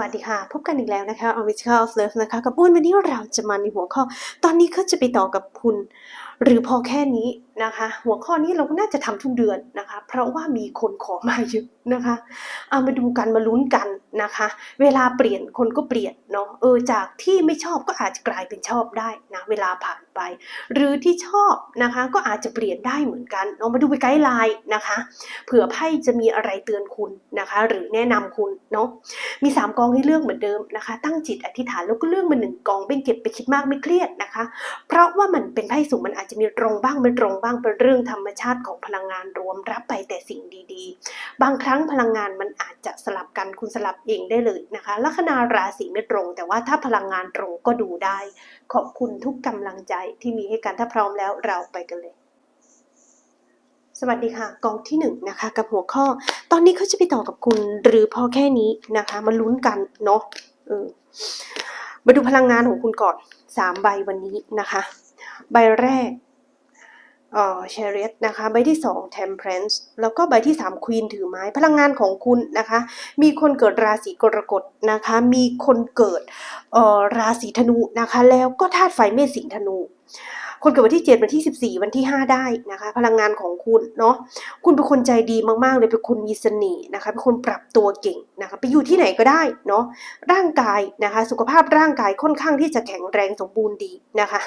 วัสดีค่ะ พบกันอีกแล้วนะคะ o r i g i n a l of Love นะคะ กับอ้วนวันนี้เราจะมาในหัวข้อ ตอนนี้ก็จะไปต่อกับคุณหรือพอแค่นี้นะคะ หัวข้อนี้เราก็น่าจะทำทุกเดือนนะคะ เพราะว่ามีคนขอมาเยอะนะคะ เอามาดูกันมาลุ้นกันนะคะ เวลาเปลี่ยนคนก็เปลี่ยนเนาะเออจากที่ไม่ชอบก็อาจจะกลายเป็นชอบได้นะเวลาผ่านไป หรือที่ชอบนะคะก็อาจจะเปลี่ยนได้เหมือนกันเนาะมาดูไปไกด์ไลน์นะคะเผื่อไพ่จะมีอะไรเตือนคุณนะคะ หรือแนะนำคุณเนาะมีสามกองให้เลือกเหมือนเดิมนะคะ ตั้งจิตอธิษฐานแล้วก็เลือกมาหนึ่งกองเป็นเก็บไปคิดมากไม่เครียดนะคะ เพราะว่ามันเป็นไพ่สูงมันอาจจะมีตรงบ้างไม่ตรงบ้างเป็นเรื่องธรรมชาติของพลังงานรวมรับไปแต่สิ่งดีๆ บางครั้งพลังงานมันอาจจะสลับกันคุณสลับเองได้เลยนะคะ ลัคนาราศีไม่ตรง แต่ว่าถ้าพลังงานตรงก็ดูได้ ขอบคุณทุกกำลังใจที่มีให้กันถ้าพร้อมแล้วเราไปกันเลยสวัสดีค่ะกองที่หนึ่งนะคะกับหัวข้อ ตอนนี้เขาจะไปต่อกับคุณหรือพอแค่นี้นะคะมาลุ้นกันเนาะมาดูพลังงานของคุณก่อนสามใบวันนี้นะคะ ใบแรกเอ่อเชเรตนะคะใบที่สอง temperance แล้วก็ใบที่สาม queen ถือไม้พลังงานของคุณนะคะ มีคนเกิดราศีกรกฎนะคะ มีคนเกิดเอ่อราศีธนูนะคะ แล้วก็ธาตุไฟเมษสิงธนู คนเกิดวันที่ 7 วันที่ 14 วันที่ 5 ได้นะคะ พลังงานของคุณเนาะคุณเป็นคนใจดีมากๆเลยเป็นคนมีเสน่ห์นะคะเป็นคนปรับตัวเก่งนะคะไปอยู่ที่ไหนก็ได้เนาะร่างกายนะคะ สุขภาพร่างกายค่อนข้างที่จะแข็งแรงสมบูรณ์ดีนะคะ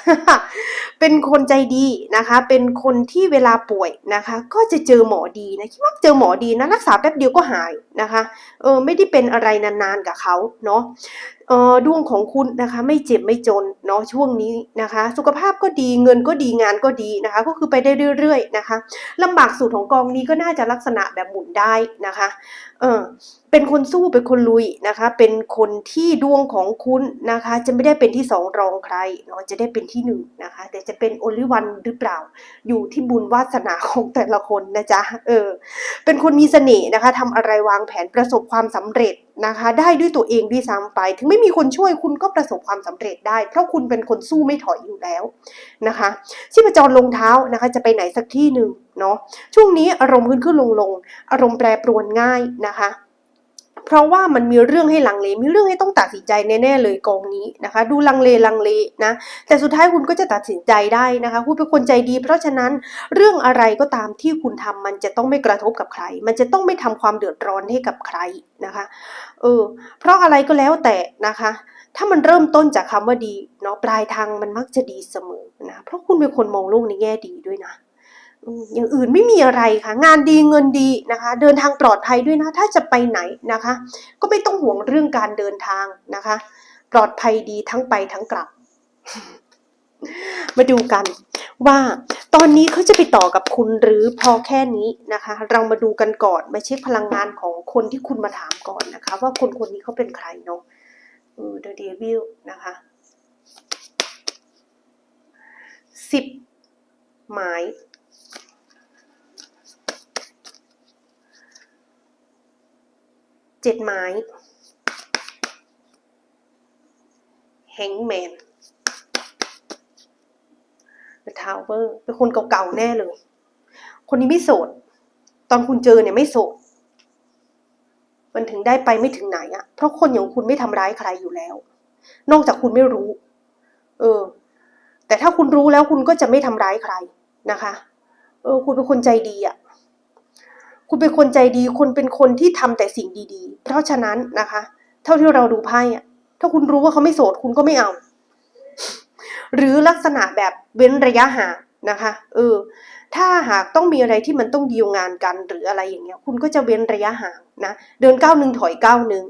เป็นคนใจดีนะคะ เป็นคนที่เวลาป่วยนะคะ ก็จะเจอหมอดีนะคิดว่าเจอหมอดีนะรักษาแป๊บเดียวก็หายนะคะเออไม่ได้เป็นอะไรนานๆกับเขาเนาะ ออดวงของคุณนะคะไม่เจ็บไม่จนเนาะช่วงนี้นะคะ สุขภาพก็ดีเงินก็ดีงานก็ดีนะคะ ก็คือไปได้เรื่อยๆนะคะลำบากสุดของกองนี้ก็น่าจะลักษณะแบบหมุนได้นะคะเออ เป็นคนสู้เป็นคนลุยนะคะ เป็นคนที่ดวงของคุณนะคะ จะไม่ได้เป็นที่สองรองใครเนาะจะได้เป็นที่หนึ่งนะคะ แต่จะเป็นโอลิวันหรือเปล่า อยู่ที่บุญวาสนาของแต่ละคนนะจ๊ะเออเป็นคนมีเสน่ห์นะคะทำอะไรวางแผนประสบความสำเร็จนะคะ ได้ด้วยตัวเองด้วยซ้ำไป ถึงไม่มีคนช่วยคุณก็ประสบความสำเร็จได้ เพราะคุณเป็นคนสู้ไม่ถอยอยู่แล้วนะคะชีพจรลงเท้านะคะ จะไปไหนสักที่หนึ่งเนาะช่วงนี้อารมณ์ขึ้นขึ้นลงลงอารมณ์แปรปรวนง่ายนะคะ เพราะว่ามันมีเรื่องให้ลังเล มีเรื่องให้ต้องตัดสินใจแน่ๆเลยกองนี้นะคะ ดูลังเลลังเลนะ แต่สุดท้ายคุณก็จะตัดสินใจได้นะคะ คุณเป็นคนใจดี เพราะฉะนั้นเรื่องอะไรก็ตามที่คุณทำมันจะต้องไม่กระทบกับใคร มันจะต้องไม่ทำความเดือดร้อนให้กับใครนะคะ เออ เพราะอะไรก็แล้วแต่นะคะ ถ้ามันเริ่มต้นจากคำว่าดีเนาะ ปลายทางมันมักจะดีเสมอนะ เพราะคุณเป็นคนมองโลกในแง่ดีด้วยนะ อย่างอื่นไม่มีอะไรค่ะ งานดีเงินดีนะคะ เดินทางปลอดภัยด้วยนะ ถ้าจะไปไหนนะคะ ก็ไม่ต้องห่วงเรื่องการเดินทางนะคะ ปลอดภัยดีทั้งไปทั้งกลับ มาดูกันว่าตอนนี้เขาจะไปต่อกับคุณหรือพอแค่นี้นะคะ เรามาดูกันก่อนมาเช็คพลังงานของคนที่คุณมาถามก่อนนะคะ ว่าคนคนนี้เขาเป็นใครเนาะเออ The Devil นะคะสิบหมาย เจ็ดไม้แฮงแมนทาวเวอร์เป็นคนเก่าๆแน่เลย คนนี้ไม่โสด ตอนคุณเจอเนี่ยไม่โสด มันถึงได้ไปไม่ถึงไหนอะเพราะคนอย่างคุณไม่ทำร้ายใครอยู่แล้ว นอกจากคุณไม่รู้ เออ แต่ถ้าคุณรู้แล้วคุณก็จะไม่ทำร้ายใครนะคะ เออ คุณเป็นคนใจดีอะ คุณเป็นคนใจดีคุณเป็นคนที่ทำแต่สิ่งดีๆ เพราะฉะนั้นนะคะ เท่าที่เราดูไพ่อะถ้าคุณรู้ว่าเขาไม่โสดคุณก็ไม่เอา หรือลักษณะแบบเว้นระยะห่างนะคะ เออ ถ้าหากต้องมีอะไรที่มันต้องดีลงานกันหรืออะไรอย่างเงี้ย คุณก็จะเว้นระยะห่างนะ เดินก้าวหนึ่งถอยก้าวหนึ่ง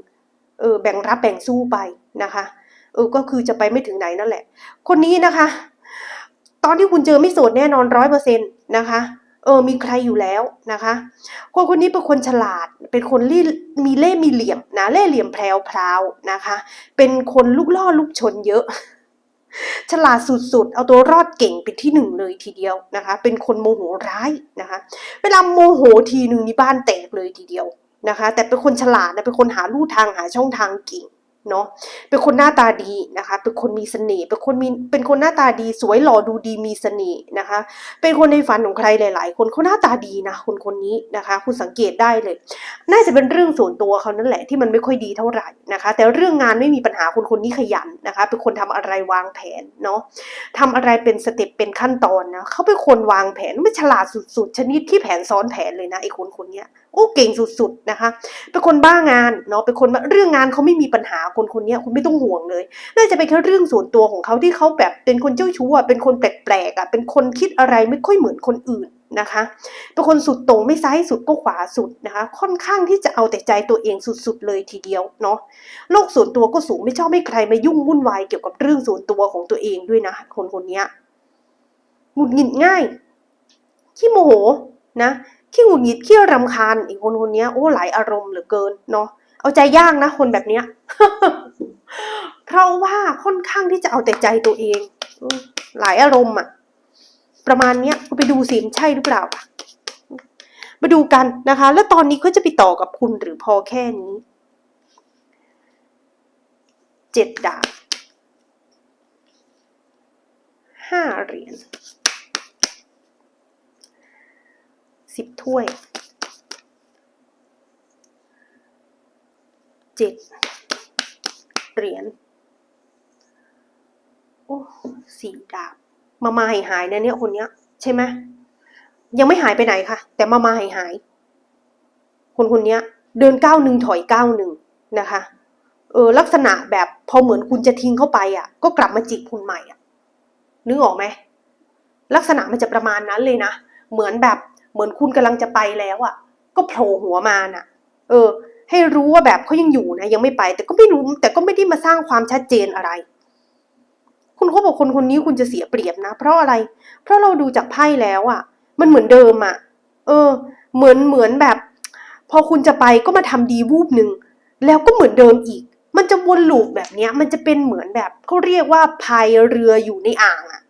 เออ แบ่งรับแบ่งสู้ไปนะคะ เออ ก็คือจะไปไม่ถึงไหนนั่นแหละ คนนี้นะคะ ตอนที่คุณเจอไม่โสดแน่นอนร้อยเปอร์เซ็นต์นะคะ เออมีใครอยู่แล้วนะคะคนคนนี้เป็นคนฉลาด เป็นคนที่มีเล่มีเหลี่ยมนะเล่เหลี่ยมแพรวพราวนะคะ เป็นคนลูกล่อลูกชนเยอะ ฉลาดสุดๆ เอาตัวรอดเก่งเป็นที่หนึ่งเลยทีเดียวนะคะ เป็นคนโมโหร้ายนะคะ เวลาโมโหทีหนึ่งนี่บ้านแตกเลยทีเดียวนะคะ แต่เป็นคนฉลาดนะเป็นคนหาลู่ทางหาช่องทางเก่ง เนาะเป็นคนหน้าตาดีนะคะ เป็นคนมีเสน่ห์เป็นคนมีเป็นคนหน้าตาดีสวยหล่อดูดีมีเสน่ห์นะคะ เป็นคนในฝันของใครหลาย ๆ คนเขาหน้าตาดีนะคนคนนี้นะคะ คุณสังเกตได้เลย น่าจะเป็นเรื่องส่วนตัวเขานั่นแหละที่มันไม่ค่อยดีเท่าไหร่นะคะ แต่เรื่องงานไม่มีปัญหาคนคนนี้ขยันนะคะ เป็นคนทำอะไรวางแผนเนาะทำอะไรเป็นสเต็ปเป็นขั้นตอนนะเขาเป็นคนวางแผนไม่ฉลาดสุด ๆ ชนิดที่แผนซ้อนแผนเลยนะไอ้คนคนนี้โอ้เก่งสุด ๆ นะคะ เป็นคนบ้างานเนาะเป็นคนเรื่องงานเขาไม่มีปัญหาคนคนนี้คุณไม่ต้องห่วงเลย น่าจะเป็นแค่เรื่องส่วนตัวของเขาที่เขาแบบเป็นคนเจ้าชู้อะเป็นคนแปลกๆอะเป็นคนคิดอะไรไม่ค่อยเหมือนคนอื่นนะคะเป็นคนสุดโต่งไม่ซ้ายสุดก็ขวาสุดนะคะ ค่อนข้างที่จะเอาแต่ใจตัวเองสุดๆเลยทีเดียวเนาะโลกส่วนตัวก็สูงไม่ชอบให้ใครมายุ่งวุ่นวายเกี่ยวกับเรื่องส่วนตัวของตัวเองด้วยนะคนคนนี้หงุดหงิดง่ายขี้โมโหนะขี้หงุดหงิดขี้รำคาญอีกคนคนนี้โอ้หลายอารมณ์เหลือเกินเนาะ เอาใจยากนะคนแบบเนี้ย เพราะว่าค่อนข้างที่จะเอาแต่ใจตัวเอง หลายอารมณ์อะประมาณเนี้ยไปดูสิมใช่หรือเปล่ามาดูกันนะคะ แล้วตอนนี้เขาจะไปต่อกับคุณหรือพอแค่นี้เจ็ดดาบห้าเหรียญสิบถ้วย เจ็ดเหรียญโอ้สี่ดาบมามาหายหายนะเนี่ยคนเนี้ย ใช่ไหมยังไม่หายไปไหนค่ะ แต่มามาหายหาย คนคนเนี้ย เดินก้าวหนึ่งถอยก้าวหนึ่งนะคะ เออ ลักษณะแบบพอเหมือนคุณจะทิ้งเข้าไปอะ ก็กลับมาจิกคุณใหม่อะนึกออกไหมลักษณะมันจะประมาณนั้นเลยนะเหมือนแบบเหมือนคุณกำลังจะไปแล้วอะ ก็โผล่หัวมาน่ะ เออ ให้รู้ว่าแบบเขายังอยู่นะยังไม่ไป แต่ก็ไม่รู้แต่ก็ไม่ได้มาสร้างความชัดเจนอะไร คุณเขาบอกคนคนนี้คุณจะเสียเปรียบนะ เพราะอะไร เพราะเราดูจากไพ่แล้วอะ มันเหมือนเดิมอะ เออ เหมือนเหมือนแบบ พอคุณจะไปก็มาทำดีวูบหนึ่งแล้วก็เหมือนเดิมอีก มันจะวนลูปแบบเนี้ย มันจะเป็นเหมือนแบบเขาเรียกว่าพายเรืออยู่ในอ่างอะ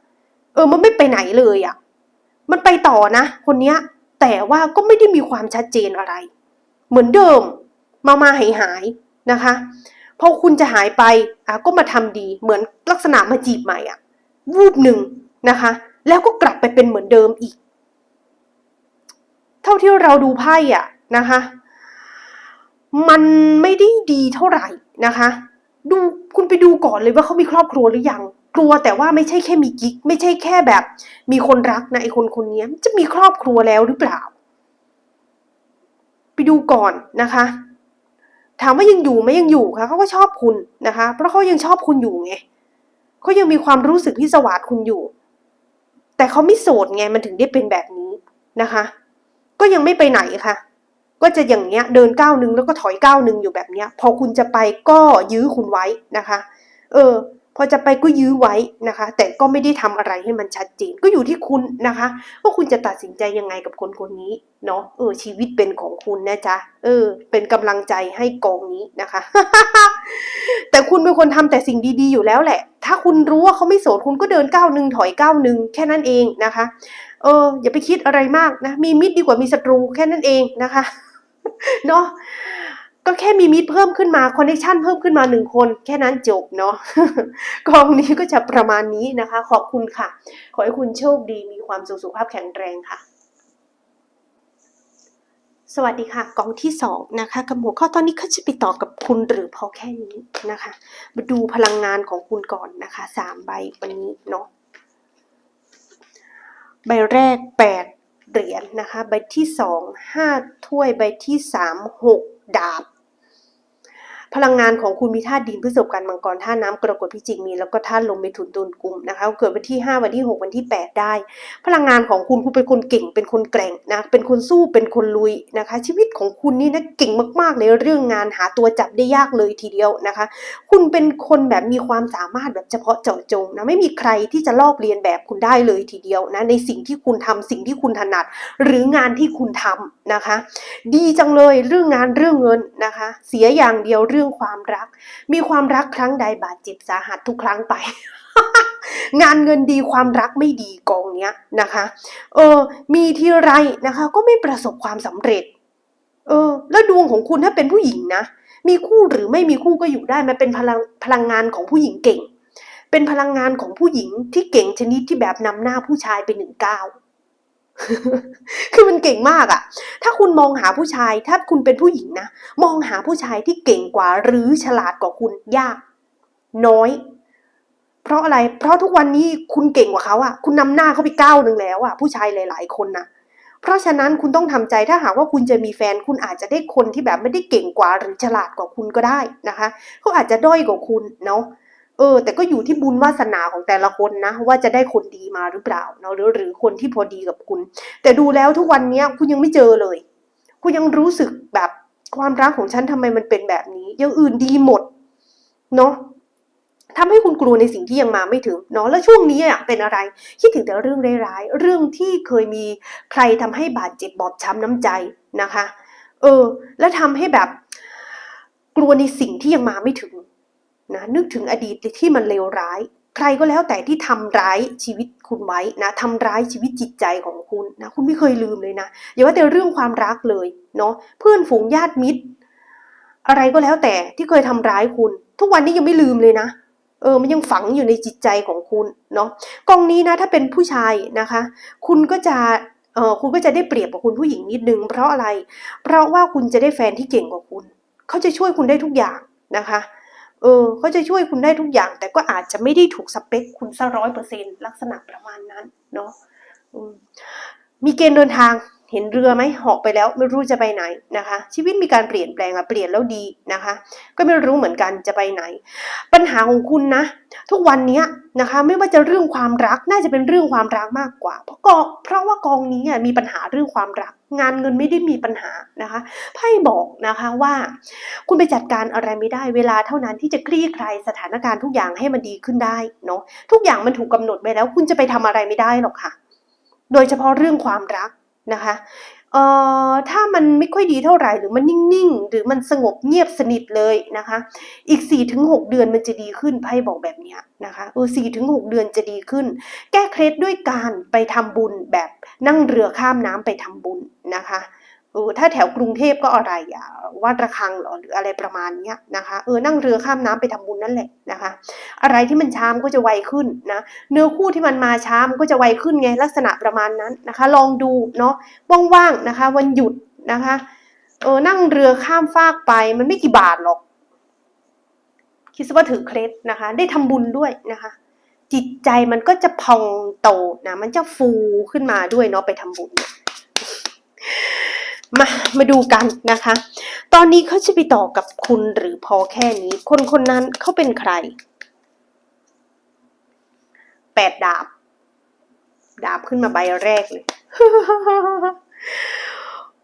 เออ มันไม่ไปไหนเลยอะ มันไปต่อนะ คนเนี้ย แต่ว่าก็ไม่ได้มีความชัดเจนอะไร เหมือนเดิม มามาหายหายๆนะคะพอคุณจะหายไปอะก็มาทำดีเหมือนลักษณะมาจีบใหม่อะวูบหนึ่งนะคะ แล้วก็กลับไปเป็นเหมือนเดิมอีก เท่าที่เราดูไพ่อะนะคะ มันไม่ได้ดีเท่าไหร่นะคะ ดูคุณไปดูก่อนเลยว่าเขามีครอบครัวหรือยังกลัวแต่ว่าไม่ใช่แค่มีกิ๊ก ไม่ใช่แค่แบบ มีคนรักนะไอคนคนนี้จะมีครอบครัวแล้วหรือเปล่า ไปดูก่อนนะคะ ถามว่ายังอยู่ไหมยังอยู่ค่ะเขาก็ชอบคุณนะคะ เพราะเขายังชอบคุณอยู่ไงเขายังมีความรู้สึกที่สวาดคุณอยู่ แต่เขาไม่โสดไงมันถึงได้เป็นแบบนี้นะคะ ก็ยังไม่ไปไหนค่ะ ก็จะอย่างเงี้ยเดินก้าวหนึ่งแล้วก็ถอยก้าวหนึ่งอยู่แบบเนี้ย พอคุณจะไปก็ยื้อคุณไว้นะคะ เออ พอจะไปก็ยื้อไว้นะคะ แต่ก็ไม่ได้ทำอะไรให้มันชัดเจนก็อยู่ที่คุณนะคะว่าคุณจะตัดสินใจยังไงกับคนคนนี้เนาะเออ ชีวิตเป็นของคุณนะจ๊ะเออ เป็นกำลังใจให้กองนี้นะคะ แต่คุณเป็นคนทำแต่สิ่งดีๆอยู่แล้วแหละ ถ้าคุณรู้ว่าเขาไม่โสดคุณก็เดินก้าวหนึ่งถอยก้าวหนึ่งแค่นั้นเองนะคะ เออ อย่าไปคิดอะไรมากนะมีมิตรดีกว่ามีศัตรูแค่นั้นเองนะคะ เนาะ ก็แค่มีมิตรเพิ่มขึ้นมาคอนเนคชันเพิ่มขึ้นมาหนึ่งคน แค่นั้นจบเนาะกองนี้ก็จะประมาณนี้นะคะ ขอบคุณค่ะ ขอให้คุณโชคดีมีความสุขสุขภาพแข็งแรงค่ะ สวัสดีค่ะกองที่สองนะคะกับหัวข้อตอนนี้เขาจะไปต่อกับคุณหรือพอแค่นี้นะคะ มาดูพลังงานของคุณก่อนนะคะสามใบวันนี้เนาะใบแรกแปดเหรียญนะคะ ใบที่สองห้าถ้วยใบที่สามหกดาบ พลังงานของคุณมีธาตุดินพฤษภกันมังกรธาตุน้ำกรกฎพิจิกมีแล้วก็ธาตุลมเมถุนตุลกุมนะคะเกิดวันที่ 5 วันที่ 6 วันที่ 8 ได้ พลังงานของคุณคุณเป็นคนเก่งเป็นคนแกร่งนะเป็นคนสู้เป็นคนลุยนะคะ ชีวิตของคุณนี่นะเก่งมากๆในเรื่องงานหาตัวจับได้ยากเลยทีเดียวนะคะ คุณเป็นคนแบบมีความสามารถแบบเฉพาะเจาะจงนะไม่มีใครที่จะลอกเลียนแบบคุณได้เลยทีเดียวนะในสิ่งที่คุณทำสิ่งที่คุณถนัด หรืองานที่คุณทำนะคะ ดีจังเลยเรื่องงานเรื่องเงินนะคะ เสียอย่างเดียวเรื่องื่องความรัก มีความรักครั้งใดบาดเจ็บสาหัสทุกครั้งไป งานเงินดีความรักไม่ดีกองเนี้ยนะคะ เออ มีทีไรนะคะ ก็ไม่ประสบความสำเร็จ เออ แล้วดวงของคุณถ้าเป็นผู้หญิงนะ มีคู่หรือไม่มีคู่ก็อยู่ได้มันเป็นพลังพลังงานของผู้หญิงเก่ง เป็นพลังงานของผู้หญิงที่เก่งชนิดที่แบบนำหน้าผู้ชายไปหนึ่งก้าว คือมันเก่งมากอะถ้าคุณมองหาผู้ชาย ถ้าคุณเป็นผู้หญิงนะ มองหาผู้ชายที่เก่งกว่า หรือฉลาดกว่าคุณยาก น้อย เพราะอะไร เพราะทุกวันนี้คุณเก่งกว่าเขาอะคุณนำหน้าเขาไปก้าวหนึ่งแล้วอะผู้ชายหลาย ๆ คนนะเพราะฉะนั้นคุณต้องทำใจถ้าหากว่าคุณจะมีแฟน คุณอาจจะได้คนที่แบบไม่ได้เก่งกว่า หรือฉลาดกว่าคุณก็ได้นะคะเขาอาจจะด้อยกว่าคุณเนาะ เออ แต่ก็อยู่ที่บุญวาสนาของแต่ละคนนะ ว่าจะได้คนดีมาหรือเปล่าเนาะหรือหรือคนที่พอดีกับคุณ แต่ดูแล้วทุกวันเนี้ยคุณยังไม่เจอเลย คุณยังรู้สึกแบบความรักของฉันทำไมมันเป็นแบบนี้อย่างอื่นดีหมดเนาะทำให้คุณกลัวในสิ่งที่ยังมาไม่ถึงเนาะแล้วช่วงนี้อะเป็นอะไร คิดถึงแต่เรื่องร้ายๆเรื่องที่เคยมีใครทำให้บาดเจ็บบอบช้ำน้ำใจนะคะ เออ แล้วทำให้แบบกลัวในสิ่งที่ยังมาไม่ถึง นะนึกถึงอดีตที่มันเลวร้าย ใครก็แล้วแต่ที่ทำร้ายชีวิตคุณไว้นะทำร้ายชีวิตจิตใจของคุณนะคุณไม่เคยลืมเลยนะอย่าว่าแต่เรื่องความรักเลยเนาะเพื่อนฝูงญาติมิตร อะไรก็แล้วแต่ที่เคยทำร้ายคุณ ทุกวันนี้ยังไม่ลืมเลยนะเออ มันยังฝังอยู่ในจิตใจของคุณเนาะ กองนี้นะ ถ้าเป็นผู้ชายนะคะ คุณก็จะ เออคุณก็จะได้เปรียบกับคุณผู้หญิงนิดนึง เพราะอะไร เพราะว่าคุณจะได้แฟนที่เก่งกว่าคุณ เขาจะช่วยคุณได้ทุกอย่างนะคะ เออเขาจะช่วยคุณได้ทุกอย่าง แต่ก็อาจจะไม่ได้ถูกสเปคคุณซะร้อยเปอร์เซ็นลักษณะประมาณนั้นเนาะมีเกณฑ์เดินทาง เห็นเรือไหมเหาะไปแล้วไม่รู้จะไปไหนนะคะ ชีวิตมีการเปลี่ยนแปลงอะเปลี่ยนแล้วดีนะคะ ก็ไม่รู้เหมือนกันจะไปไหน ปัญหาของคุณนะ ทุกวันนี้นะคะ ไม่ว่าจะเรื่องความรักน่าจะเป็นเรื่องความรักมากกว่า เพราะกองเพราะว่ากองนี้อะมีปัญหาเรื่องความรัก งานเงินไม่ได้มีปัญหานะคะไพ่บอกนะคะว่า คุณไปจัดการอะไรไม่ได้เวลาเท่านั้นที่จะคลี่คลายสถานการณ์ทุกอย่างให้มันดีขึ้นได้เนาะทุกอย่างมันถูกกำหนดไว้แล้ว คุณจะไปทำอะไรไม่ได้หรอกค่ะ โดยเฉพาะเรื่องความรัก นะคะเอ่อถ้ามันไม่ค่อยดีเท่าไหร่หรือมันนิ่งๆ หรือมันสงบเงียบสนิทเลยนะคะ อีก4ี่ถึงหเดือนมันจะดีขึ้นไพ่บอกแบบนี้นะคะเออสี่ถึงหเดือนจะดีขึ้น แก้เคล็ดด้วยการไปทำบุญแบบนั่งเรือข้ามน้ำไปทำบุญนะคะ เออถ้าแถวกรุงเทพก็อะไรอะวาดระฆังหรอหรืออะไรประมาณเนี้ยนะคะเออนั่งเรือข้ามน้ำไปทำบุญนั่นแหละนะคะ อะไรที่มันช้ามันก็จะไวขึ้นนะเนื้อคู่ที่มันมาช้ามันก็จะไวขึ้นไงลักษณะประมาณนั้นนะคะ ลองดูเนาะว่างๆนะคะ วันหยุดนะคะเออนั่งเรือข้ามฟากไปมันไม่กี่บาทหรอก คิดซะว่าถือเคล็ดนะคะ ได้ทำบุญด้วยนะคะ จิตใจมันก็จะพองโตนะมันจะฟูขึ้นมาด้วยเนาะไปทำบุญ มามาดูกันนะคะ ตอนนี้เขาจะไปต่อกับคุณหรือพอแค่นี้ คนคนนั้นเขาเป็นใครแปดดาบ ดาบขึ้นมาใบแรกเลย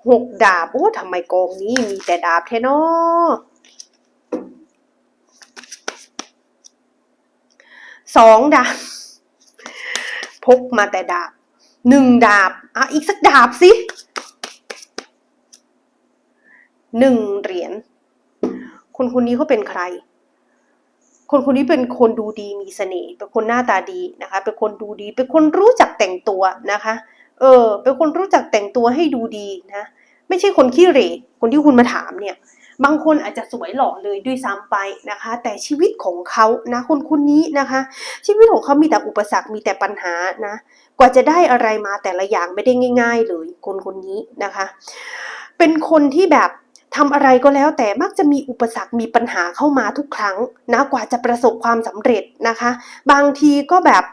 หกดาบ โอ้ทำไมกองนี้มีแต่ดาบแท้นาะสองดาบ พกมาแต่ดาบหนึ่งดาบ อะ อีกสักดาบสิ หนึ่งเหรียญคนคนนี้เขาเป็นใคร คนคนนี้เป็นคนดูดีมีเสน่ห์เป็นคนหน้าตาดีนะคะ เป็นคนดูดี เป็นคนรู้จักแต่งตัวนะคะ เออ เป็นคนรู้จักแต่งตัวให้ดูดีนะ ไม่ใช่คนขี้เหร่คนที่คุณมาถามเนี่ย บางคนอาจจะสวยหล่อเลยด้วยซ้ำไปนะคะ แต่ชีวิตของเขานะคนคนนี้นะคะ ชีวิตของเขามีแต่อุปสรรคมีแต่ปัญหานะ กว่าจะได้อะไรมาแต่ละอย่างไม่ได้ง่าย ๆ เลยคนคนนี้นะคะ เป็นคนที่แบบ ทำอะไรก็แล้วแต่มักจะมีอุปสรรคมีปัญหาเข้ามาทุกครั้งนะกว่าจะประสบความสำเร็จนะคะ บางทีก็แบบ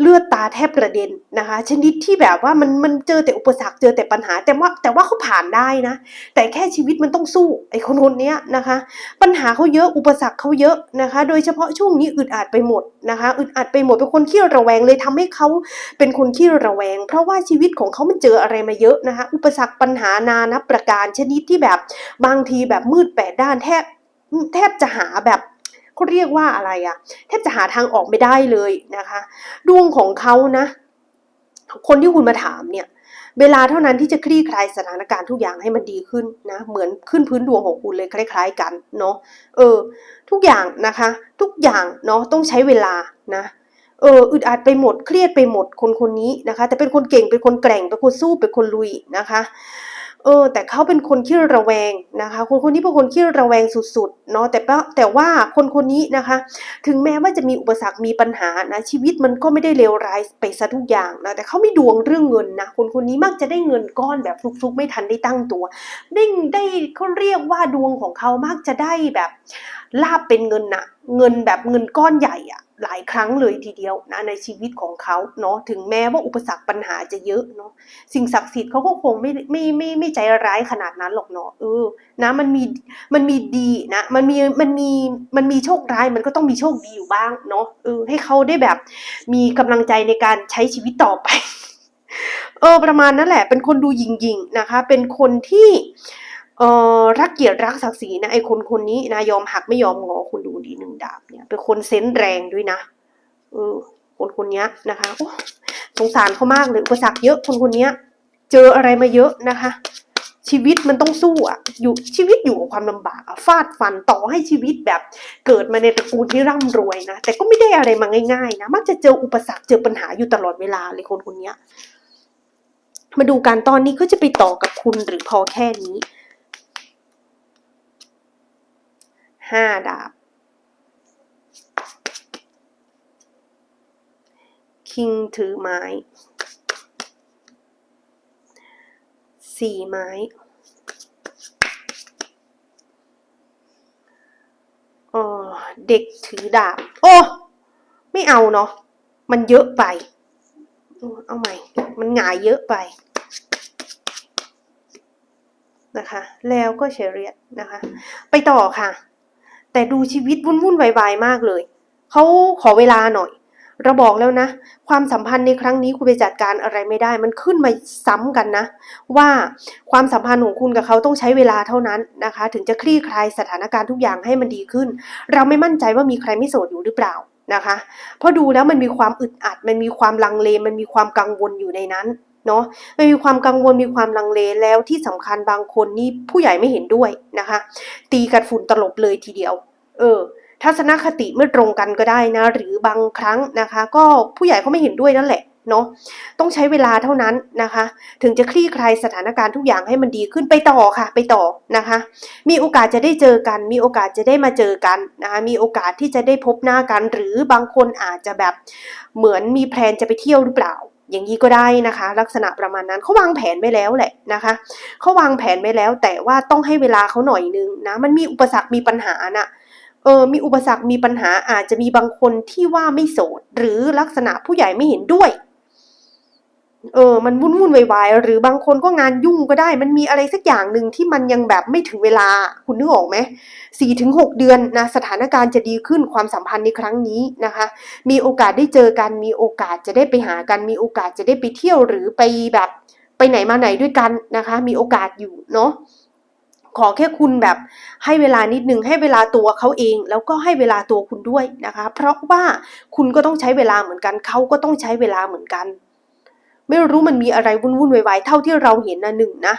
เลือดตาแทบกระเด็นนะคะ ชนิดที่แบบว่ามันมันเจอแต่อุปสรรคเจอแต่ปัญหา แต่ว่าแต่ว่าเขาผ่านได้นะ แต่แค่ชีวิตมันต้องสู้ไอ้คนคนนี้นะคะ ปัญหาเขาเยอะอุปสรรคเขาเยอะนะคะ โดยเฉพาะช่วงนี้อึดอัดไปหมดนะคะอึดอัดไปหมดเป็นคนขี้ระแวงเลยทำให้เขาเป็นคนขี้ระแวง เพราะว่าชีวิตของเขามันเจออะไรมาเยอะนะคะ อุปสรรคปัญหานานับประการชนิดที่แบบบางทีแบบมืดแปดด้านแทบแทบจะหาแบบ เขาเรียกว่าอะไรอะแทบจะหาทางออกไม่ได้เลยนะคะ ดวงของเขานะ คนที่คุณมาถามเนี่ย เวลาเท่านั้นที่จะคลี่คลายสถานการณ์ทุกอย่างให้มันดีขึ้นนะ เหมือนขึ้นพื้นดวงของคุณเลยคล้าย ๆ กันเนาะเออ ทุกอย่างนะคะ ทุกอย่างเนาะต้องใช้เวลานะเอออึดอัดไปหมดเครียดไปหมดคนคนนี้นะคะ แต่เป็นคนเก่งเป็นคนแกร่งเป็นคนสู้เป็นคนลุยนะคะ อออแต่เขาเป็นคนขี้ระแวงนะคะ คนคนนี้เป็นคนขี้ระแวงสุดๆเนาะแต่แต่ว่าคนคนนี้นะคะ ถึงแม้ว่าจะมีอุปสรรคมีปัญหานะชีวิตมันก็ไม่ได้เลวร้ายไปซะทุกอย่างนะแต่เขาไม่ดวงเรื่องเงินนะคนคนนี้มักจะได้เงินก้อนแบบฟลุกๆ ไม่ทันได้ตั้งตัว ได้ได้เขาเรียกว่าดวงของเขามักจะได้แบบ ลาบเป็นเงินนะเงินแบบเงินก้อนใหญ่อะหลายครั้งเลยทีเดียวนะในชีวิตของเขาเนาะถึงแม้ว่าอุปสรรคปัญหาจะเยอะเนาะสิ่งศักดิ์สิทธิ์เขาก็คงไม่ไม่ไม่ไม่ใจร้ายขนาดนั้นหรอกเนาะเออนะมันมีมันมีดีนะมันมีมันมีมันมีโชคร้ายมันก็ต้องมีโชคดีอยู่บ้างเนาะเออให้เขาได้แบบ มีกำลังใจในการใช้ชีวิตต่อไป เออประมาณนั้นแหละ เป็นคนดูหยิงๆนะคะ เป็นคนที่ เออรักเกียรติรักศักดิ์ศรีนะไอคนคนนี้นะยอมหักไม่ยอมงอคุณดูดีหนึ่งดาบเนี่ยเป็นคนเซนส์แรงด้วยนะเออคนคนนี้นะคะโอ้สงสารเขามากเลยอุปสรรคเยอะคนคนนี้เจออะไรมาเยอะนะคะ ชีวิตมันต้องสู้อะอยู่ชีวิตอยู่กับความลำบากอะฟาดฟันต่อให้ชีวิตแบบเกิดมาในตระกูลที่ร่ำรวยนะแต่ก็ไม่ได้อะไรมาง่ายๆนะมักจะเจออุปสรรคเจอปัญหาอยู่ตลอดเวลาเลยคนคนนี้มาดูการตอนนี้เขาจะไปต่อกับคุณหรือพอแค่นี้ ห้าดาบ คิงถือไม้สี่ไม้เออเด็กถือดาบ โอ้ ไม่เอาเนาะ มันเยอะไป เอาใหม่ มันหงายเยอะไปนะคะ แล้วก็เชเรียตนะคะ ไปต่อค่ะ แต่ดูชีวิตวุ่นวุ่นวายๆมากเลย เขาขอเวลาหน่อยเราบอกแล้วนะ ความสัมพันธ์ในครั้งนี้คุณไปจัดการอะไรไม่ได้ มันขึ้นมาซ้ำกันนะ ว่าความสัมพันธ์ของคุณกับเขาต้องใช้เวลาเท่านั้นนะคะ ถึงจะคลี่คลายสถานการณ์ทุกอย่างให้มันดีขึ้น เราไม่มั่นใจว่ามีใครไม่โสดอยู่หรือเปล่านะคะ เพราะดูแล้วมันมีความอึดอัด มันมีความลังเล มันมีความกังวลอยู่ในนั้นเนาะมันมีความกังวลมีความลังเลแล้วที่สำคัญบางคนนี่ผู้ใหญ่ไม่เห็นด้วยนะคะ ตีกัดฝุ่นตลบเลยทีเดียว เออ ทัศนคติไม่ตรงกันก็ได้นะ หรือบางครั้งนะคะ ก็ผู้ใหญ่เขาไม่เห็นด้วยนั่นแหละเนาะต้องใช้เวลาเท่านั้นนะคะ ถึงจะคลี่คลายสถานการณ์ทุกอย่างให้มันดีขึ้นไปต่อค่ะ ไปต่อนะคะ มีโอกาสจะได้เจอกัน มีโอกาสจะได้มาเจอกันนะคะมีโอกาสที่จะได้พบหน้ากัน หรือบางคนอาจจะแบบเหมือนมีแพลนจะไปเที่ยวหรือเปล่า อย่างนี้ก็ได้นะคะ ลักษณะประมาณนั้นเขาวางแผนไว้แล้วแหละนะคะเขาวางแผนไว้แล้ว แต่ว่าต้องให้เวลาเขาหน่อยนึงนะมันมีอุปสรรคมีปัญหาน่ะ เออมีอุปสรรคมีปัญหาอาจจะมีบางคนที่ว่าไม่โสด หรือลักษณะผู้ใหญ่ไม่เห็นด้วยเออ มันวุ่นวุ่นวายๆหรือบางคนก็งานยุ่งก็ได้ มันมีอะไรสักอย่างหนึ่งที่มันยังแบบไม่ถึงเวลา คุณนึกออกไหมสี่ถึงหกเดือนนะ สถานการณ์จะดีขึ้นความสัมพันธ์ในครั้งนี้นะคะ มีโอกาสได้เจอกัน มีโอกาสจะได้ไปหากัน มีโอกาสจะได้ไปเที่ยวหรือไปแบบไปไหนมาไหนด้วยกันนะคะ มีโอกาสอยู่เนาะ ขอแค่คุณแบบให้เวลานิดนึงให้เวลาตัวเขาเอง แล้วก็ให้เวลาตัวคุณด้วยนะคะ เพราะว่าคุณก็ต้องใช้เวลาเหมือนกันเขาก็ต้องใช้เวลาเหมือนกัน ไม่รู้มันมีอะไรวุ่นวุ่นวายๆเท่าที่เราเห็นนะหนึ่งนะ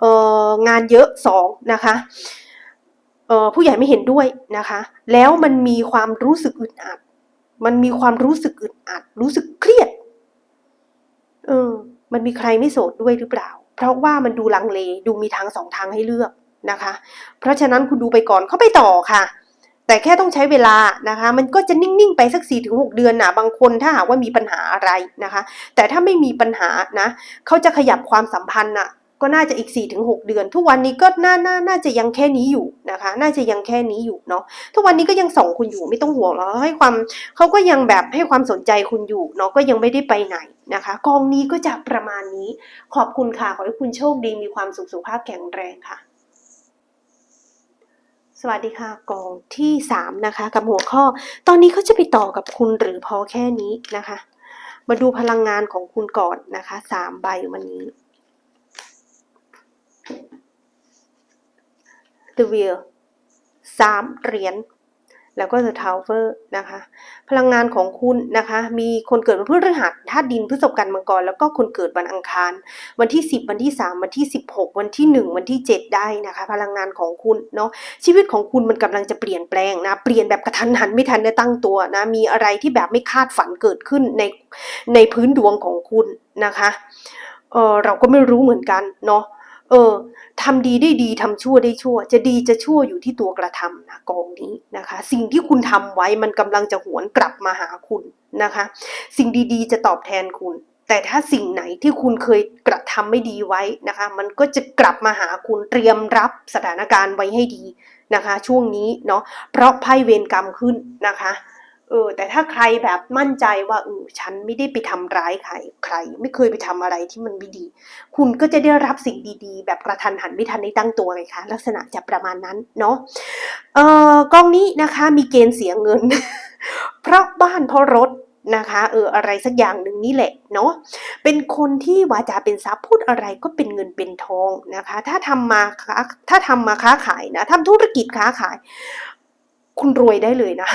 เอองานเยอะสองนะคะเออผู้ใหญ่ไม่เห็นด้วยนะคะ แล้วมันมีความรู้สึกอึดอัด มันมีความรู้สึกอึดอัด รู้สึกเครียดเออมันมีใครไม่โสดด้วยหรือเปล่า เพราะว่ามันดูลังเลดูมีทางสองทางให้เลือก นะคะ เพราะฉะนั้นคุณดูไปก่อนเขาไปต่อค่ะ แต่แค่ต้องใช้เวลานะคะ มันก็จะนิ่งๆไปสักสี่ถึงหกเดือนนะบางคนถ้าหากว่ามีปัญหาอะไรนะคะ แต่ถ้าไม่มีปัญหานะเขาจะขยับความสัมพันธ์นะก็น่าจะอีก4ี่ถึงหเดือน ทุกวันนี้ก็น่าน่าน่าจะยังแค่นี้อยู่นะคะ น่าจะยังแค่นี้อยู่เนาะทุกวันนี้ก็ยังส่องคุณอยู่ไม่ต้องห่วงหรอกให้ความเขาก็ยังแบบให้ความสนใจคุณอยู่เนาะก็ยังไม่ได้ไปไหนนะคะ กองนี้ก็จะประมาณนี้ ขอบคุณค่ะ ขอให้คุณโชคดีมีความสุขสุขภาพแข็งแรงค่ะ สวัสดีค่ะกองที่สามนะคะ กับหัวข้อ ตอนนี้เขาจะไปต่อกับคุณหรือพอแค่นี้นะคะ มาดูพลังงานของคุณก่อนนะคะสามใบวันนี้ The Wheel สามเหรียญ แล้วก็ The Tower นะคะ พลังงานของคุณนะคะ มีคนเกิดวันพฤหัสธาตุดินพฤษภกันมังกร แล้วก็คนเกิดวันอังคาร วันที่ 10 วันที่ 3 วันที่ 16 วันที่ 1 วันที่ 7 ได้นะคะ พลังงานของคุณเนาะชีวิตของคุณมันกำลังจะเปลี่ยนแปลงนะเปลี่ยนแบบกระทันหันไม่ทันได้ตั้งตัวนะมีอะไรที่แบบไม่คาดฝันเกิดขึ้นในในพื้นดวงของคุณนะคะเออเราก็ไม่รู้เหมือนกันเนาะ เออทำดีได้ดีทำชั่วได้ชั่ว จะดีจะชั่วอยู่ที่ตัวกระทำนะกองนี้นะคะ สิ่งที่คุณทำไว้มันกำลังจะหวนกลับมาหาคุณนะคะ สิ่งดีๆ จะตอบแทนคุณ แต่ถ้าสิ่งไหนที่คุณเคยกระทำไม่ดีไว้นะคะ มันก็จะกลับมาหาคุณเตรียมรับสถานการณ์ไว้ให้ดีนะคะ ช่วงนี้เนาะเพราะไพ่เวรกรรมขึ้นนะคะ เออแต่ถ้าใครแบบมั่นใจว่าเออฉันไม่ได้ไปทำร้ายใครใคร ไม่เคยไปทำอะไรที่มันไม่ดี คุณก็จะได้รับสิ่งดีๆ แบบกระทันหันไม่ทันได้ตั้งตัวไงคะลักษณะจะประมาณนั้นเนาะเอ่อกล้องนี้นะคะมีเกณฑ์เสียเงิน เพราะบ้านเพราะรถนะคะเอออะไรสักอย่างหนึ่งนี่แหละเนาะเป็นคนที่วาจาเป็นทรัพย์พูดอะไรก็เป็นเงินเป็นทองนะคะ ถ้าทำมาค้าถ้าทำมาค้าขายนะทำธุรกิจค้าขาย คุณรวยได้เลยนะ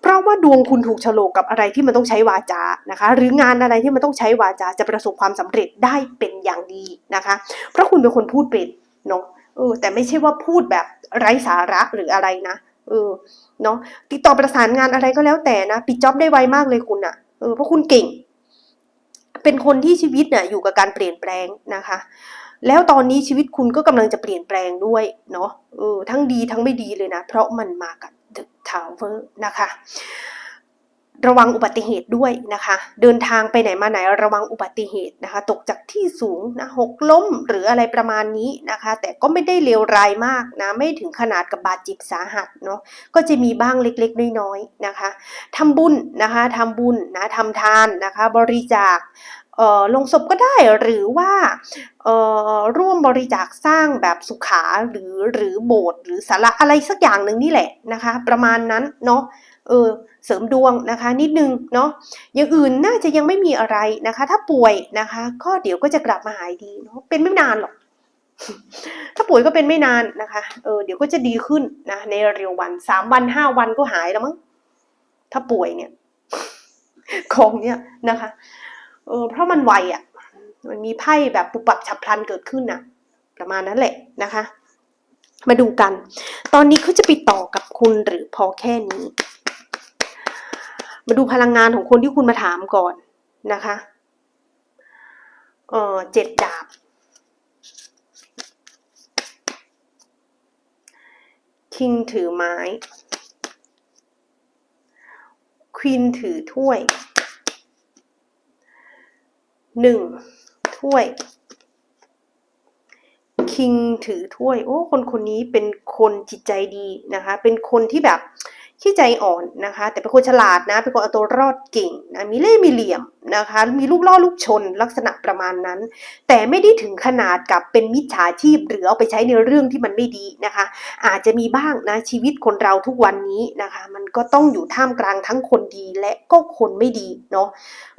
เพราะว่าดวงคุณถูกโฉลกกับอะไรที่มันต้องใช้วาจานะคะ หรืองานอะไรที่มันต้องใช้วาจาจะประสบความสำเร็จได้เป็นอย่างดีนะคะ เพราะคุณเป็นคนพูดเป็นเนาะเออแต่ไม่ใช่ว่าพูดแบบไร้สาระหรืออะไรนะเออเนาะติดต่อประสานงานอะไรก็แล้วแต่นะปิดจ็อบได้ไวมากเลยคุณอะเออเพราะคุณเก่ง เป็นคนที่ชีวิตเนี่ยอยู่กับการเปลี่ยนแปลงนะคะ แล้วตอนนี้ชีวิตคุณก็กำลังจะเปลี่ยนแปลงด้วยเนาะเออทั้งดีทั้งไม่ดีเลยนะ เพราะมันมากับ The Tower นะคะ ระวังอุบัติเหตุด้วยนะคะ เดินทางไปไหนมาไหนระวังอุบัติเหตุนะคะ ตกจากที่สูงนะหกล้มหรืออะไรประมาณนี้นะคะ แต่ก็ไม่ได้เลวร้ายมากนะ ไม่ถึงขนาดกับบาดเจ็บสาหัสเนาะก็จะมีบ้างเล็กๆ น้อยๆนะคะทำบุญนะคะทำบุญนะทำทานนะคะ บริจาค ลงศพก็ได้หรือว่าเอ่อร่วมบริจาคสร้างแบบสุขาหรือหรือโบสถ์หรือศาลาอะไรสักอย่างหนึ่งนี่แหละนะคะ ประมาณนั้นเนาะเออเสริมดวงนะคะ นิดนึงเนาะอย่างอื่นน่าจะยังไม่มีอะไรนะคะ ถ้าป่วยนะคะก็เดี๋ยวก็จะกลับมาหายดีเนาะเป็นไม่นานหรอกถ้าป่วยก็เป็นไม่นานนะคะ เออเดี๋ยวก็จะดีขึ้นนะ ในเร็ววันสามวันห้าวันก็หายแล้วมั้งถ้าป่วยเนี่ยของเนี่ยนะคะ เออเพราะมันไวอะมันมีไพ่แบบปุบปับฉับพลันเกิดขึ้นน่ะ ประมาณนั้นแหละนะคะ มาดูกัน ตอนนี้เขาจะไปต่อกับคุณหรือพอแค่นี้ มาดูพลังงานของคนที่คุณมาถามก่อนนะคะเออเจ็ดดาบ คิงถือไม้ ควีนถือถ้วย หนึ่งถ้วย คิงถือถ้วย โอ้ คนคนนี้เป็นคนจิตใจดีนะคะ เป็นคนที่แบบขี้ใจอ่อนนะคะ แต่เป็นคนฉลาดนะ เป็นคนเอาตัวรอดเก่งนะมีเล่ห์มีเหลี่ยม นะคะมีลูกล่อลูกชนลักษณะประมาณนั้น แต่ไม่ได้ถึงขนาดกับเป็นมิจฉาชีพ หรือเอาไปใช้ในเรื่องที่มันไม่ดีนะคะ อาจจะมีบ้างนะชีวิตคนเราทุกวันนี้นะคะ มันก็ต้องอยู่ท่ามกลางทั้งคนดีและก็คนไม่ดีเนาะ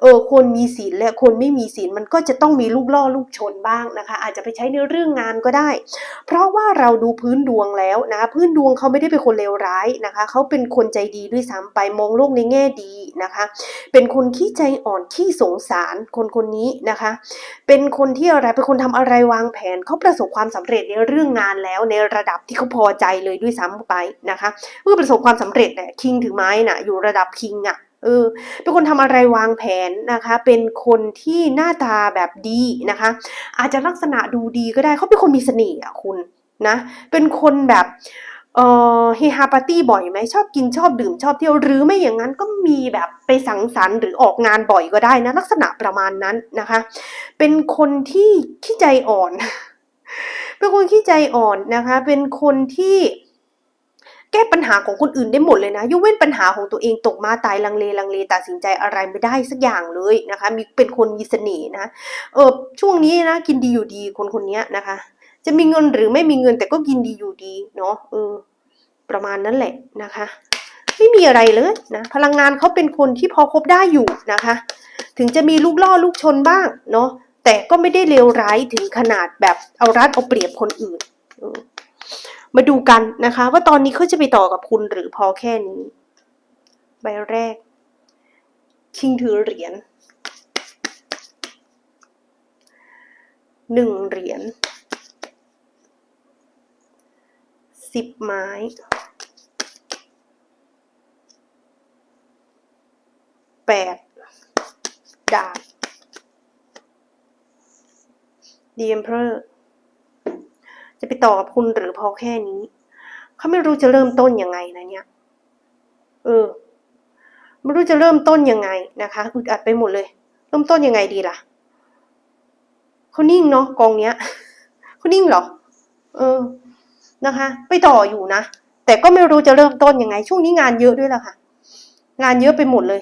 เออคนมีศีลและคนไม่มีศีลมันก็จะต้องมีลูกล่อลูกชนบ้างนะคะ อาจจะไปใช้ในเรื่องงานก็ได้ เพราะว่าเราดูพื้นดวงแล้วนะคะพื้นดวงเขาไม่ได้เป็นคนเลวร้ายนะคะเขาเป็นคนใจดีด้วยซ้ำไปมองโลกในแง่ดีนะคะ เป็นคนขี้ใจอ่อนขี้สงสารคนคนนี้นะคะ เป็นคนที่อะไรเป็นคนทำอะไรวางแผนเขาประสบความสำเร็จในเรื่องงานแล้วในระดับที่เขาพอใจเลยด้วยซ้ำไปนะคะ เมื่อประสบความสำเร็จเนี่ยคิงถือไม้น่ะอยู่ระดับคิงอะเออเป็นคนทำอะไรวางแผนนะคะ เป็นคนที่หน้าตาแบบดีนะคะ อาจจะลักษณะดูดีก็ได้เขาเป็นคนมีเสน่ห์อะคุณนะ เป็นคนแบบ เออเฮฮาปาร์ตี้บ่อยไหมชอบกินชอบดื่มชอบเที่ยวหรือไม่อย่างนั้นก็มีแบบไปสังสรรค์หรือออกงานบ่อยก็ได้นะ ลักษณะประมาณนั้นนะคะ เป็นคนที่ขี้ใจอ่อน เป็นคนขี้ใจอ่อนนะคะ เป็นคนที่แก้ปัญหาของคนอื่นได้หมดเลยนะยกเว้นปัญหาของตัวเองตกมาตายลังเลลังเลตัดสินใจอะไรไม่ได้สักอย่างเลยนะคะ มีเป็นคนมีเสน่ห์นะเออช่วงนี้นะกินดีอยู่ดีคนคนนี้นะคะ จะมีเงินหรือไม่มีเงินแต่ก็กินดีอยู่ดีเนาะเออ ประมาณนั้นแหละนะคะ ไม่มีอะไรเลยนะพลังงานเขาเป็นคนที่พอคบได้อยู่นะคะ ถึงจะมีลูกล่อลูกชนบ้างเนาะแต่ก็ไม่ได้เลวร้ายถึงขนาดแบบเอารัดเอาเปรียบคนอื่น มาดูกันนะคะ ว่าตอนนี้เขาจะไปต่อกับคุณหรือพอแค่นี้ ใบแรก คิงถือเหรียญหนึ่งเหรียญ สิบไม้แปดดาบดีเอมเพอร์จะไปต่อกับคุณหรือพอแค่นี้ เขาไม่รู้จะเริ่มต้นยังไงนะเนี่ย เออ ไม่รู้จะเริ่มต้นยังไงนะคะอึดอัดไปหมดเลย เริ่มต้นยังไงดีล่ะเขานิ่งเนาะกองเนี้ยเขานิ่งเหรอ เออ นะคะ ไปต่ออยู่นะ แต่ก็ไม่รู้จะเริ่มต้นยังไง ช่วงนี้งานเยอะด้วยล่ะค่ะ งานเยอะไปหมดเลย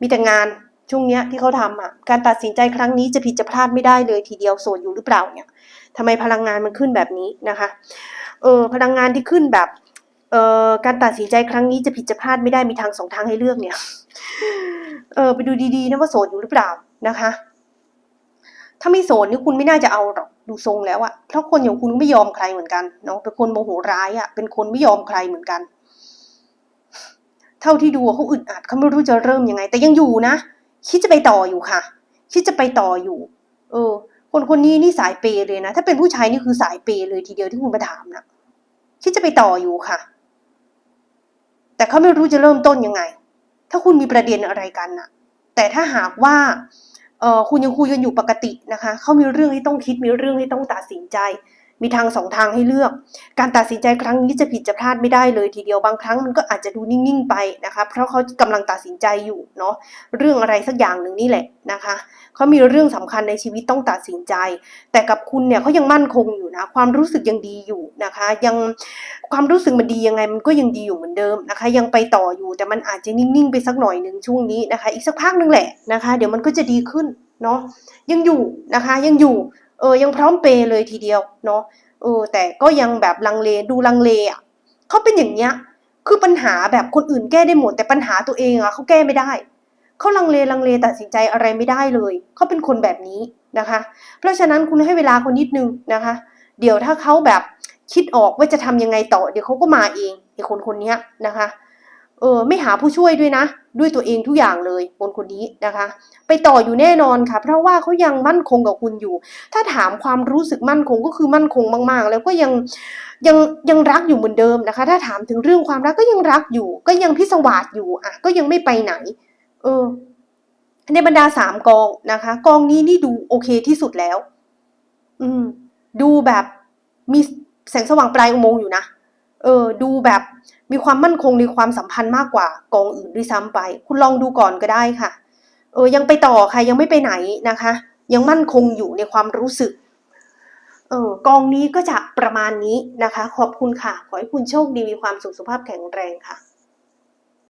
มีแต่งานช่วงเนี้ยที่เขาทำอะ การตัดสินใจครั้งนี้จะผิดจะพลาดไม่ได้เลยทีเดียวโสดอยู่หรือเปล่าเนี่ยทำไมพลังงานมันขึ้นแบบนี้นะคะ เออพลังงานที่ขึ้นแบบเอ่อการตัดสินใจครั้งนี้จะผิดจะพลาดไม่ได้มีทางสองทางให้เลือกเนี่ย เออไปดูดีๆนะว่าโสดอยู่หรือเปล่านะคะ ถ้าไม่โสดนี่คุณไม่น่าจะเอาหรอกดูทรงแล้วอะเพราะคนอย่างคุณไม่ยอมใครเหมือนกันเนาะเป็นคนโมโหร้ายอะเป็นคนไม่ยอมใครเหมือนกัน เท่าที่ดูเขาอึดอัดเขาไม่รู้จะเริ่มยังไง แต่ยังอยู่นะคิดจะไปต่ออยู่ค่ะคิดจะไปต่ออยู่ เออ คนคนนี้นี่สายเปย์เลยนะถ้าเป็นผู้ชายนี่คือสายเปย์เลยทีเดียวที่คุณมาถามนะคิดจะไปต่ออยู่ค่ะ แต่เขาไม่รู้จะเริ่มต้นยังไง ถ้าคุณมีประเด็นอะไรกันน่ะแต่ถ้าหากว่า คุณยังคุยกันอยู่ปกตินะคะเขามีเรื่องให้ต้องคิดมีเรื่องให้ต้องตัดสินใจ มีทางสองทางให้เลือก การตัดสินใจครั้งนี้จะผิดจะพลาดไม่ได้เลยทีเดียวบางครั้งมันก็อาจจะดูนิ่งๆไปนะคะเพราะเขากำลังตัดสินใจอยู่เนาะเรื่องอะไรสักอย่างหนึ่งนี่แหละนะคะเขามีเรื่องสำคัญในชีวิตต้องตัดสินใจ แต่กับคุณเนี่ยเขายังมั่นคงอยู่นะความรู้สึกยังดีอยู่นะคะ ยังความรู้สึกมันดียังไงมันก็ยังดีอยู่เหมือนเดิมนะคะ ยังไปต่ออยู่แต่มันอาจจะนิ่งๆไปสักหน่อยหนึ่งช่วงนี้นะคะ อีกสักพักหนึงแหละนะคะ เดี๋ยวมันก็จะดีขึ้นเนาะยังอยู่นะคะยังอยู่ เออยังพร้อมเปย์เลยทีเดียวเนาะเออแต่ก็ยังแบบลังเลดูลังเลอะเขาเป็นอย่างเนี้ยคือปัญหาแบบคนอื่นแก้ได้หมดแต่ปัญหาตัวเองอะเขาแก้ไม่ได้เขาลังเลลังเลตัดสินใจอะไรไม่ได้เลยเขาเป็นคนแบบนี้นะคะ เพราะฉะนั้นคุณให้เวลาเขานิดนึงนะคะ เดี๋ยวถ้าเขาแบบคิดออกว่าจะทำยังไงต่อ เดี๋ยวเขาก็มาเองไอ้คนคนเนี้ยนะคะ เออไม่หาผู้ช่วยด้วยนะ ด้วยตัวเองทุกอย่างเลยคนคนนี้นะคะ ไปต่ออยู่แน่นอนค่ะ เพราะว่าเขายังมั่นคงกับคุณอยู่ ถ้าถามความรู้สึกมั่นคงก็คือมั่นคงมาก ๆ แล้วก็ยังยังยังรักอยู่เหมือนเดิมนะคะ ถ้าถามถึงเรื่องความรักก็ยังรักอยู่ ก็ยังพิศวาสอยู่อะก็ยังไม่ไปไหน เออ ในบรรดาสามกองนะคะ กองนี้นี่ดูโอเคที่สุดแล้ว อืม ดูแบบมีแสงสว่างปลายอุโมงค์อยู่นะเออ ดูแบบ มีความมั่นคงในความสัมพันธ์มากกว่ากองอื่นด้วยซ้ำไป คุณลองดูก่อนก็ได้ค่ะ เออยังไปต่อค่ะยังไม่ไปไหนนะคะ ยังมั่นคงอยู่ในความรู้สึกเออกองนี้ก็จะประมาณนี้นะคะ ขอบคุณค่ะ ขอให้คุณโชคดีมีความสุขสุขภาพแข็งแรงค่ะ